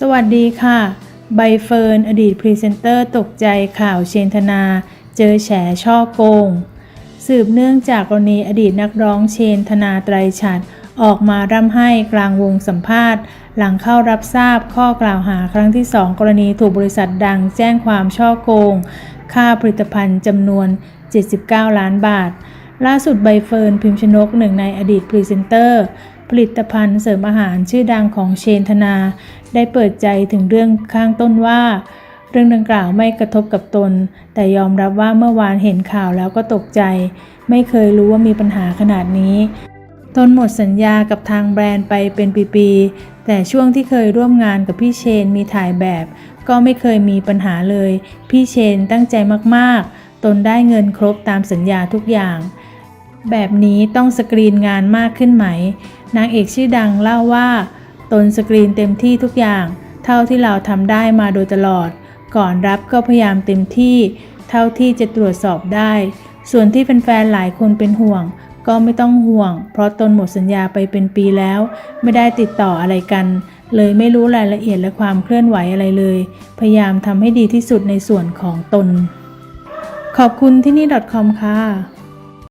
สวัสดีค่ะ ใบเฟิร์น อดีตพรีเซนเตอร์ตกใจข่าวเชนธนา เจอแฉช่อโกง สืบเนื่องจากกรณีอดีตนักร้องเชนธนาไตรฉัตรออกมาร่ำไห้กลางวงสัมภาษณ์ หลังเข้ารับทราบข้อกล่าวหาครั้งที่ 2 กรณีถูกบริษัทดังแจ้งความช่อโกง ค่าผลิตภัณฑ์จำนวน 79 ล้านบาท ล่าสุดใบเฟิร์นพิมพ์ชนกหนึ่งในอดีตพรีเซนเตอร์ ผลิตภัณฑ์เสริมอาหารชื่อดังของเชนธนา ได้เปิดใจถึงเรื่องข้างต้นว่า เรื่องดังกล่าวไม่กระทบกับตน แต่ยอมรับว่าเมื่อวานเห็นข่าวแล้วก็ตกใจ ไม่เคยรู้ว่ามีปัญหาขนาดนี้ ตนหมดสัญญากับทางแบรนด์ไปเป็นปีๆ แต่ช่วงที่เคยร่วมงานกับพี่เชนมีถ่ายแบบ ก็ไม่เคยมีปัญหาเลย พี่เชนตั้งใจมากๆ ตนได้เงินครบตามสัญญาทุกอย่าง แบบนี้ต้องสกรีนงานมากขึ้นไหม นางเอกชื่อดังเล่าว่า ตนสกรีนเต็มที่ทุกอย่าง เท่าที่เราทำได้มาโดยตลอด ก่อนรับก็พยายามเต็มที่ เท่าที่จะตรวจสอบได้ ส่วนที่แฟนๆหลายคนเป็นห่วง ก็ไม่ต้องห่วง เพราะตนหมดสัญญาไปเป็นปีแล้ว ไม่ได้ติดต่ออะไรกัน เลยไม่รู้รายละเอียดและความเคลื่อนไหวอะไรเลย พยายามทำให้ดีที่สุดในส่วนของตน ขอบคุณที่นี่ .com ค่ะ